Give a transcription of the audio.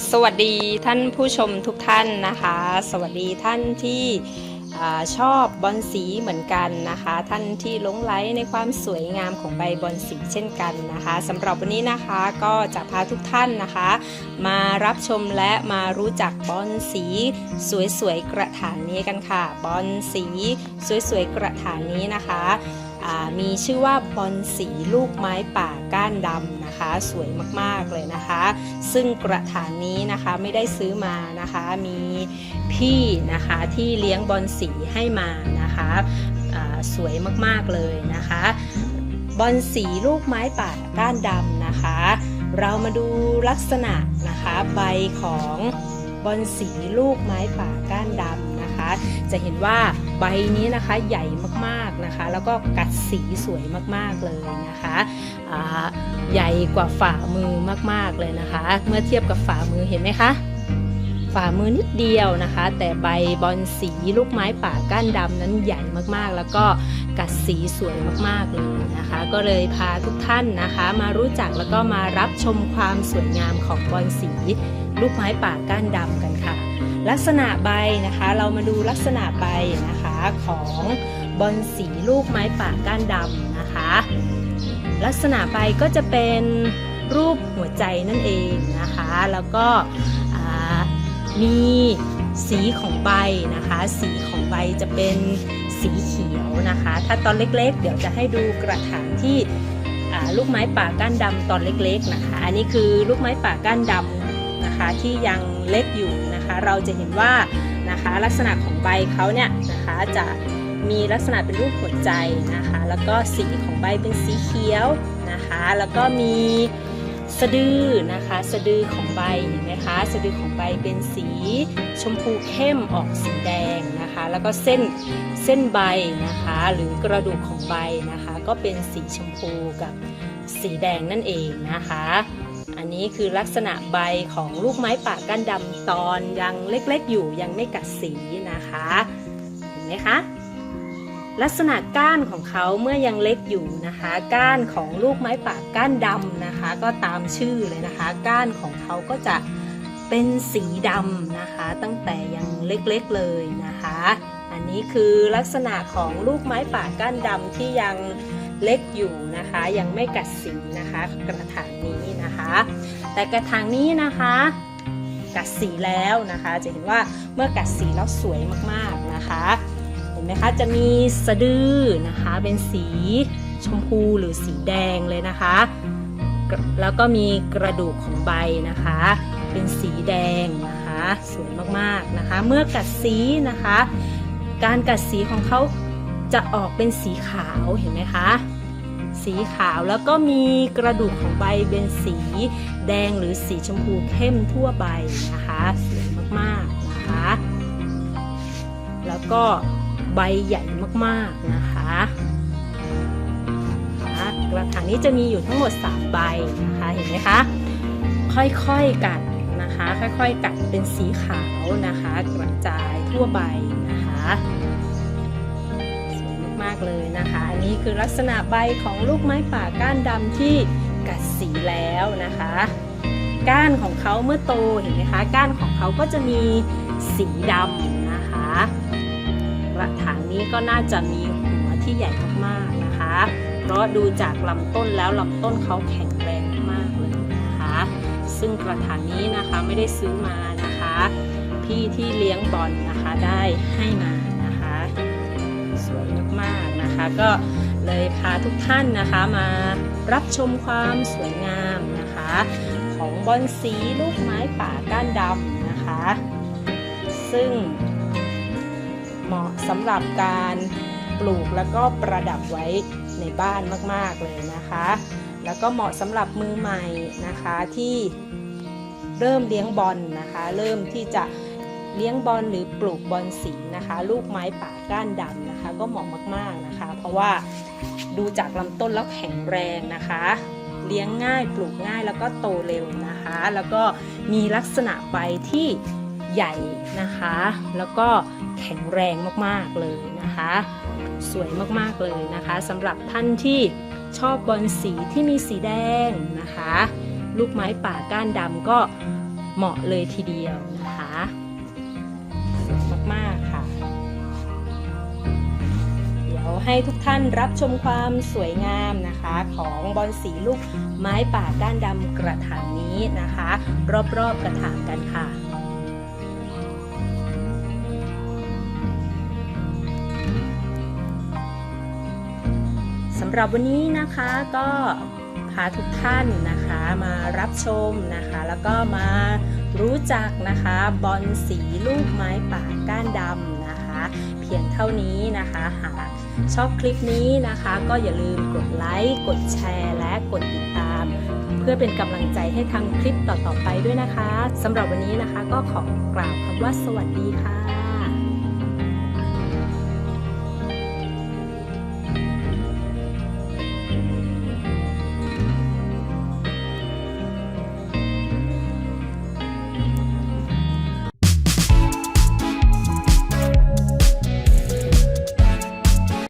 สวัสดีท่านผู้ชมทุกท่านนะคะ สวัสดีท่านที่อชอบบอลสีเหมือนกันนะคะ ท่านที่หลงไหลในความสวยงามของใบบอลสีเช่นกันนะคะสำหรับวันนี้นะคะก็จะพาทุกท่านนะคะ มารับชมและมารู้จักบอลสีสวยๆกระถางนี้กันค่ะบอลสีสวยๆกระถางนี้นะคะ มีชื่อว่าบอลสีลูกไม้ป่าก้านดำนะคะ สวยมากๆเลยนะคะ ซึ่งกระถางนี้นะคะไม่ได้ซื้อมานะคะ มีพี่นะคะที่เลี้ยงบอลสีให้มานะคะสวยมากๆเลยนะคะ บอลสีลูกไม้ป่าก้านดำนะคะ เรามาดูลักษณะนะคะใบของบอลสีลูกไม้ป่าก้านดำ นะคะ จะเห็นว่าใบนี้นะคะใหญ่มากๆนะคะ แล้วก็กัดสีสวยมากๆเลยนะคะใหญ่กว่าฝ่ามือมากๆเลยนะคะ เมื่อเทียบกับฝ่ามือเห็นไหมคะฝ่ามือนิดเดียวนะคะ แต่ใบบอลสีลูกไม้ป่าก้านดำนั้นใหญ่มากๆ แล้วก็กัดสีสวยมากๆเลยนะคะ ก็เลยพาทุกท่านนะคะ มารู้จักแล้วก็มารับชมความสวยงามของบอลสีลูกไม้ป่าก้านดำกันค่ะ ลักษณะใบนะคะ เรามาดูลักษณะใบนะคะของบอลสีลูกไม้ป่าก้านดำนะคะ ลักษณะใบก็จะเป็นรูปหัวใจนั่นเองนะคะ แล้วก็มีสีของใบนะคะ สีของใบจะเป็นสีเขียวนะคะ ถ้าตอนเล็กๆ เดี๋ยวจะให้ดูกระถางที่ลูกไม้ป่าก้านดำตอนเล็กๆนะคะ อันนี้คือลูกไม้ป่าก้านดำ นะคะที่ยังเล็กอยู่นะคะ เราจะเห็นว่านะคะลักษณะของใบเขาเนี่ยนะคะจะมีลักษณะเป็นรูปหัวใจนะคะ แล้วก็สีของใบเป็นสีเขียวนะคะ แล้วก็มีสะดือนะคะสะดือของใบเห็นไหมคะสะดือของใบเป็นสีชมพูเข้มออกสีแดงนะคะ แล้วก็เส้นเส้นใบนะคะ หรือกระดูกของใบนะคะ ก็เป็นสีชมพูกับสีแดงนั่นเองนะคะ อันนี้คือลักษณะใบของลูกไม้ป่าก้านดำตอนยังเล็กๆอยู่ยังไม่กัดสีนะคะ เห็นไหมคะ ลักษณะก้านของเขาเมื่อยังเล็กอยู่นะคะ ก้านของลูกไม้ป่าก้านดำนะคะ ก็ตามชื่อเลยนะคะ ก้านของเขาก็จะเป็นสีดำนะคะ ตั้งแต่ยังเล็กๆเลยนะคะ อันนี้คือลักษณะของลูกไม้ป่าก้านดำที่ยังเล็กอยู่นะคะ ยังไม่กัดสีนะคะ กระถางนี้ แต่กระถางนี้นะคะกัดสีแล้วนะคะ จะเห็นว่าเมื่อกัดสีแล้วสวยมากๆนะคะ เห็นไหมคะจะมีสะดือนะคะเป็นสีชมพูหรือสีแดงเลยนะคะ แล้วก็มีกระดูกของใบนะคะ เป็นสีแดงนะคะสวยมากๆนะคะ เมื่อกัดสีนะคะ การกัดสีของเขาจะออกเป็นสีขาวเห็นไหมคะ สีขาว แล้วก็มีกระดูกของใบเป็นสีแดงหรือสีชมพูเข้มทั่วใบนะคะสวยมากๆนะคะ แล้วก็ใบใหญ่มากๆนะคะกระถางนี้จะมีอยู่ทั้งหมด 3 ใบนะคะเห็นไหมคะค่อยๆกัดนะคะ ค่อยๆกัดเป็นสีขาวนะคะ กระจายทั่วใบนะคะ มาก ๆ เลยนะคะ อันนี้คือลักษณะใบของลูกไม้ป่าก้านดำที่กัดสีแล้วนะคะ ก้านของเขาเมื่อโตเห็นไหมคะ ก้านของเขาก็จะมีสีดำนะคะกระถางนี้ก็น่าจะมีหัวที่ใหญ่มากๆนะคะ เพราะดูจากลำต้นแล้วลำต้นเขาแข็งแรงมากเลยนะคะ ซึ่งกระถางนี้นะคะไม่ได้ซื้อมานะคะ พี่ที่เลี้ยงบอลนะคะได้ให้มา วยมากๆนะคะ ก็เลยพาทุกท่านนะคะมารับชมความสวยงามนะคะ ของบอลสีลูกไม้ป่าก้านดำนะคะ ซึ่งเหมาะสำหรับการปลูกแล้วก็ประดับไว้ในบ้านมากๆเลยนะคะ แล้วก็เหมาะสำหรับมือใหม่นะคะที่เริ่มเลี้ยงบอลนะคะ เริ่มที่จะ เลี้ยงบอลหรือปลูกบอลสีนะคะ ลูกไม้ป่าก้านดำนะคะ ก็เหมาะมากๆนะคะ เพราะว่าดูจากลำต้นแล้วแข็งแรงนะคะ เลี้ยงง่ายปลูกง่ายแล้วก็โตเร็วนะคะ แล้วก็มีลักษณะใบที่ใหญ่นะคะ แล้วก็แข็งแรงมากๆเลยนะคะ สวยมากๆเลยนะคะสำหรับท่านที่ชอบบอลสีที่มีสีแดงนะคะ ลูกไม้ป่าก้านดำก็เหมาะเลยทีเดียวนะคะ ให้ทุกท่านรับชมความสวยงามนะคะ ของบอลสีลูกไม้ป่าก้านดำกระถางนี้นะคะ รอบๆกระถางกันค่ะสำหรับวันนี้นะคะก็พาทุกท่านนะคะมารับชมนะคะ แล้วก็มารู้จักนะคะบอลสีลูกไม้ป่าก้านดำ เพียงเท่านี้นะคะ หากชอบคลิปนี้นะคะ ก็อย่าลืมกดไลค์กดแชร์ และกดติดตาม เพื่อเป็นกำลังใจให้ทำคลิปต่อๆไปด้วยนะคะสำหรับวันนี้นะคะก็ขอกล่าวคำว่าสวัสดีค่ะ